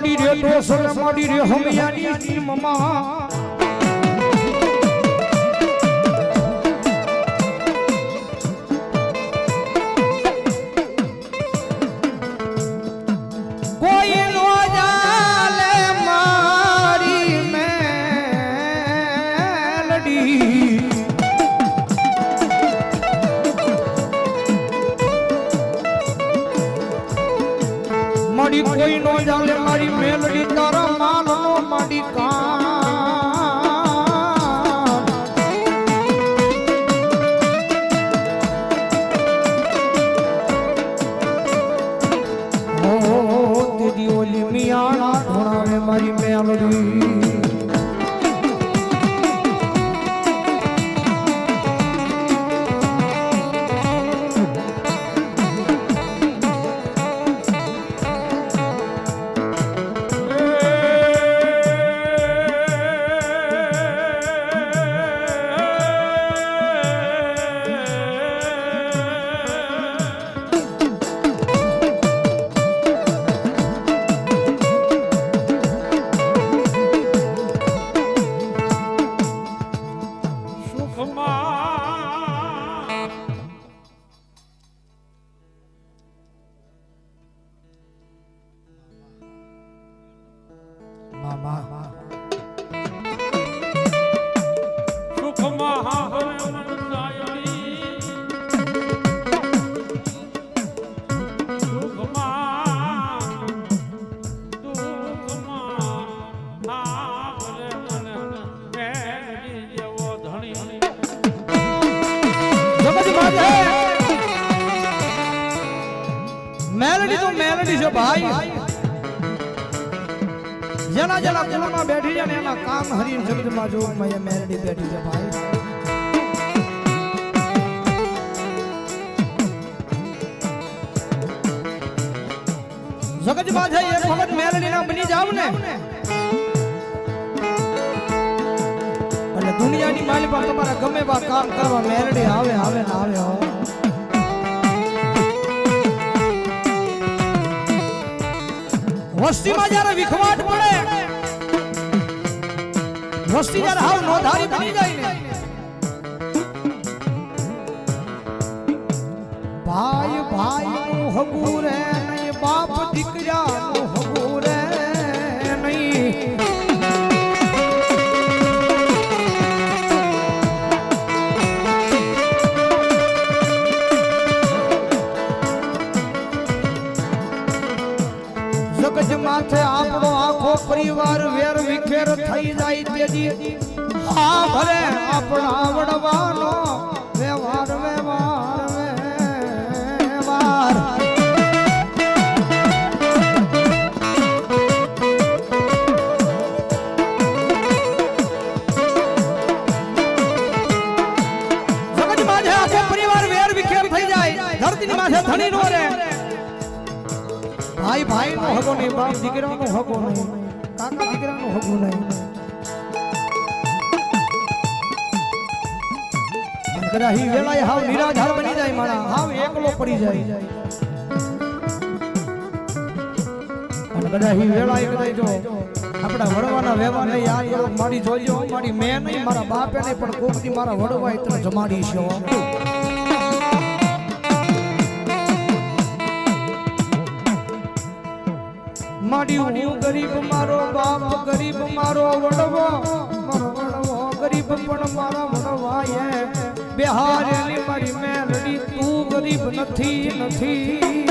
માડી રે ડોસર માડી રે હમિયાની મમા મેલડી તો મેલડી છે ભાઈ. જેના જેના કુળમાં બેઠી છે ને એના કામ હરીને શબ્દમાં જો મેં મેલડી બેઠી છે ભાઈ. જગત છે એક વખત મેલડી ના બની જાવ ને. એટલે દુનિયાની માલી પર તમારા ગમે એવા કામ કરવા મેલડી આવે આવે ને આવે હો. વસ્તીમાં જ્યારે વિખવાટ પડે, વસ્તી જ્યારે હાવ નોંધારી બની જાય ને, ભાઈ ભાઈ નું હગું રે. પરિવાર વેર વિખેર થઈ જાય તેજી હા ભલે આપણા વડવાનો વ્યવહાર વ્યવહાર વ્યવહાર જગત માથે આખો પરિવાર વેર વિખેર થઈ જાય ધરતીની માથે ધણી નો રહે ભાઈ ભાઈ નો હગો નહીં બાપ દીકરા નો હગો નહીં કાકા હગું નહીં અને વેલાય હાવ નિરાધાર બની જાય મારા, હાવ એકલો પડી જાય. અને કદાચ ઈ વેળાએ કદાચ જો આપણા વડવાના વ્યવહારને આ કરો મારી જોજો મારી મેં નહીં, મારા બાપે નહીં, પણ કોકથી મારા વડવાય તને જમાડી છે હું ગરીબ મારો બાપ, ગરીબ મારો વડવો. મારો વડવો ગરીબ પણ મારા વડવાએ. બિહારની મારી મેલડી, તું ગરીબ નથી નથી.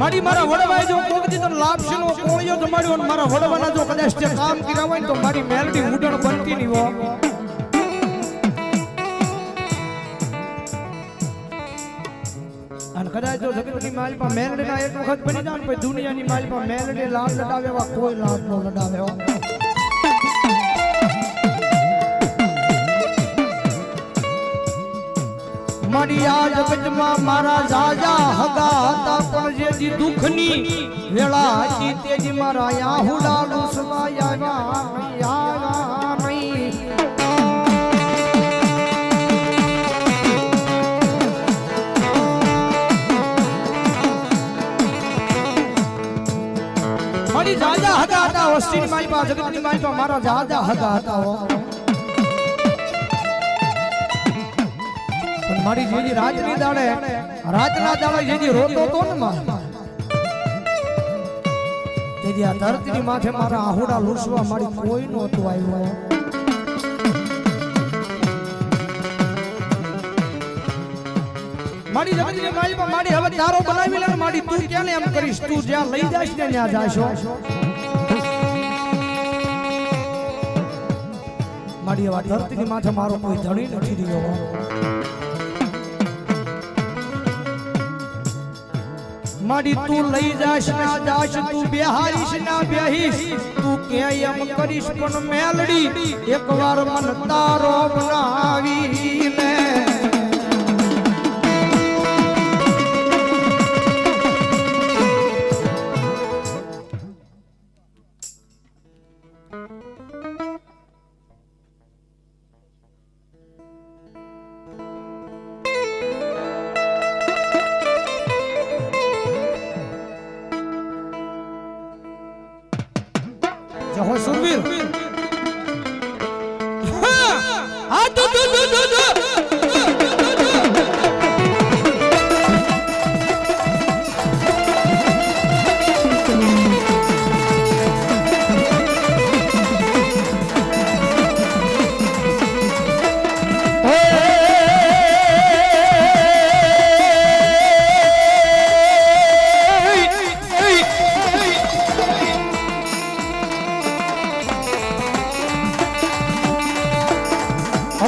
મારી મારા વડવાએ જો કોક દી તને લાપસી નો કોળિયો જમાડ્યો અને મારા વડવાના જો કદાચ તે કામ કર્યા હોય ને તો મારી મેલડી ઉડણ બનતી નહીં હો. અને કદાચ જો જગતની માલ પર મેલડી ના એક વખત બની જાય ને પછી દુનિયાની માલ પર મેલડી લાભ લડાવે કોઈ લાભ નો લડાવે આ જગતમાં મારા જાજા હગા હતા. પણ જે જી દુઃખની વેળા હતી તે જી મારા યા લુસવા આવ્યા મારી જાજા હગા હતા, વસ્તીની મારી પાસે, જગતની મારી પાસે મારા જાજા હગા હતા. મારી જેજી રાતની દાડે રાતના દાડે જેજી રોતો તો ને માં જેજી આ ધરતીની માથે મારા આહુડા લૂસવા મારી કોઈ નહોતું આવ્યો. મારી જગતની પાસે મારી હવે તારો બનાવી લે મારી તું ક્યાં એમ કરીશ? તું જ્યાં લઈ જાશ ને ત્યાં જાશો મારી એવા ધરતીની માથે મારો કોઈ ધણી નથી રહ્યો. મારી તું લઈ જાશ ના જાશ તું બેહારીશ, ના બેહીશ. તું કે એમ કરીશ પણ મેલડી, એકવાર મન તારો બનાવી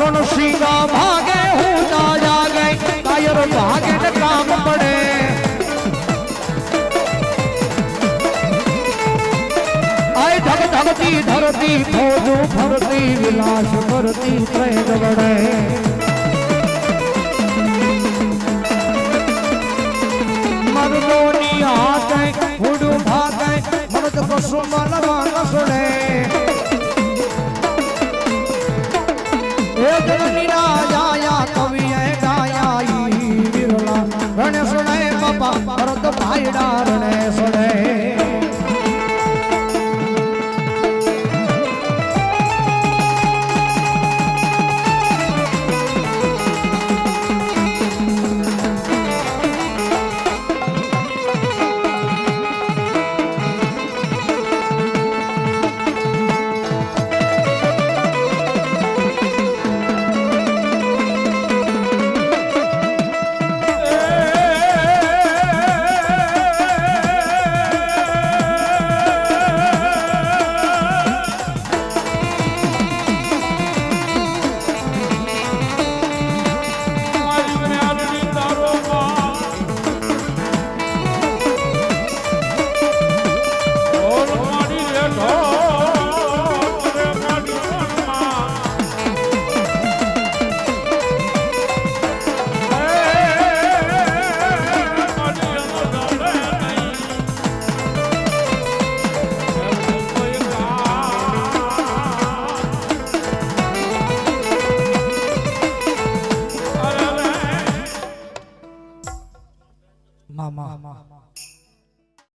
રણ સિંગા ભાગે હું ના જાગે, કાયર ભાગે ને કામ પડે. આય ધગ ધગતી ધરતી ખોજું ફરતી, વિલાસ કરતી પ્રેમ વડે. મરદોની હાથે હુડું ભાગે, મરદ પશુ લવાન விடாரணே